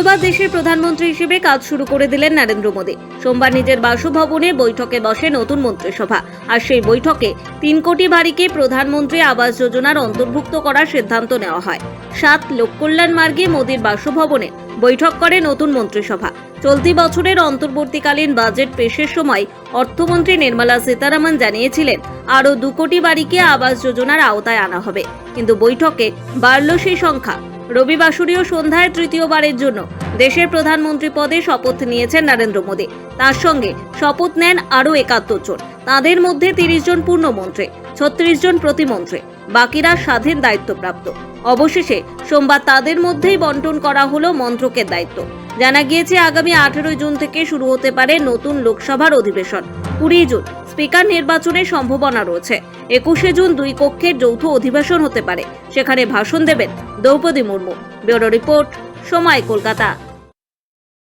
দ্বিতীয়বার দেশের প্রধানমন্ত্রী হিসেবে কাজ শুরু করে দিলেন নরেন্দ্র মোদী। সোমবার নিজের বাসভবনে বৈঠকে বসে নতুন মন্ত্রিসভা। আর সেই বৈঠকে তিন কোটি বাড়িকে প্রধানমন্ত্রী আবাস যোজনার অন্তর্ভুক্ত করার সিদ্ধান্ত নেওয়া হয়। সাত লোককল্যাণ মার্গে মোদীর বাসভবনে বৈঠক করে নতুন মন্ত্রিসভা। চলতি বছরের অন্তর্বর্তীকালীন বাজেট পেশের সময় অর্থমন্ত্রী নির্মলা সীতারামন জানিয়েছিলেন, আরও দু কোটি বাড়িকে আবাস যোজনার আওতায় আনা হবে। কিন্তু বৈঠকে বাড়ল সেই সংখ্যা। রবিবাসরীয় সন্ধ্যায় তৃতীয়বারের জন্য দেশের প্রধানমন্ত্রী পদে শপথ নিয়েছেন নরেন্দ্র মোদী। তার সঙ্গে শপথ নেন আরও একাত্তর জন। তাদের মধ্যে তিরিশ জন পূর্ণমন্ত্রী, ছত্রিশ জন প্রতিমন্ত্রী, বাকিরা স্বাধীন দায়িত্বপ্রাপ্ত। অবশেষে সোমবার তাদের মধ্যেই বন্টন করা হলো মন্ত্রকের দায়িত্ব। জানা গিয়েছে, আগামী আঠেরোই জুন থেকে শুরু হতে পারে নতুন লোকসভার অধিবেশন। কুড়ি জুন স্পিকার নির্বাচনের সম্ভাবনা রয়েছে। একুশে জুন দুই কক্ষের যৌথ অধিবেশন হতে পারে। সেখানে ভাষণ দেবেন দ্রৌপদী মুর্মু। ব্যুরো রিপোর্ট, সময় কলকাতা।